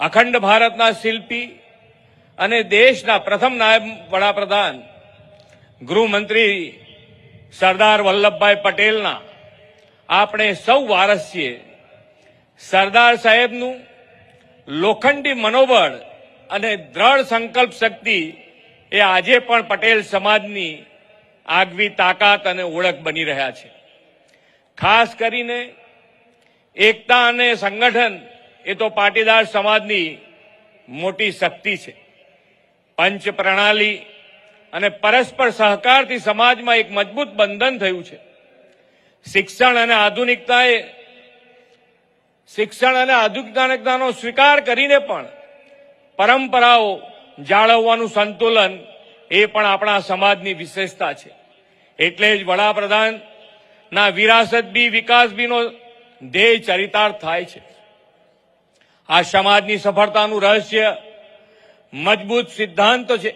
અખંડ ભારતના શિલ્પી અને દેશના પ્રથમ નાયબ વડાપ્રધાન ગૃહમંત્રી સરદાર વલ્લભભાઈ પટેલના આપણે સૌ વારસ છીએ સરદાર સાહેબનું લોખંડી મનોબળ અને દ્રઢ સંકલ્પ શક્તિ એ આજે પણ પટેલ સમાજની આગવી તાકાત અને ઓળખ બની રહ્યા છે. ખાસ કરીને એકતા અને સંગઠન એ તો પાટીદાર સમાજની મોટી શક્તિ છે. પંચ પ્રણાલી અને પરસ્પર સહકારથી સમાજમાં એક મજબૂત બંધન થયું છે. શિક્ષણ અને આધુનિકતાએ શિક્ષણ અને આધુનિકતાનો સ્વીકાર કરીને પણ પરંપરાઓ જાળવવાનું સંતુલન એ પણ આપણા સમાજની વિશેષતા છે. એટલે જ વડાપ્રધાનના વિરાસત બી વિકાસ બીનો ધ્યેય ચરિતાર્થ થાય છે. આ સમાજની સફળતાનું રહસ્ય મજબૂત સિદ્ધાંતો છે.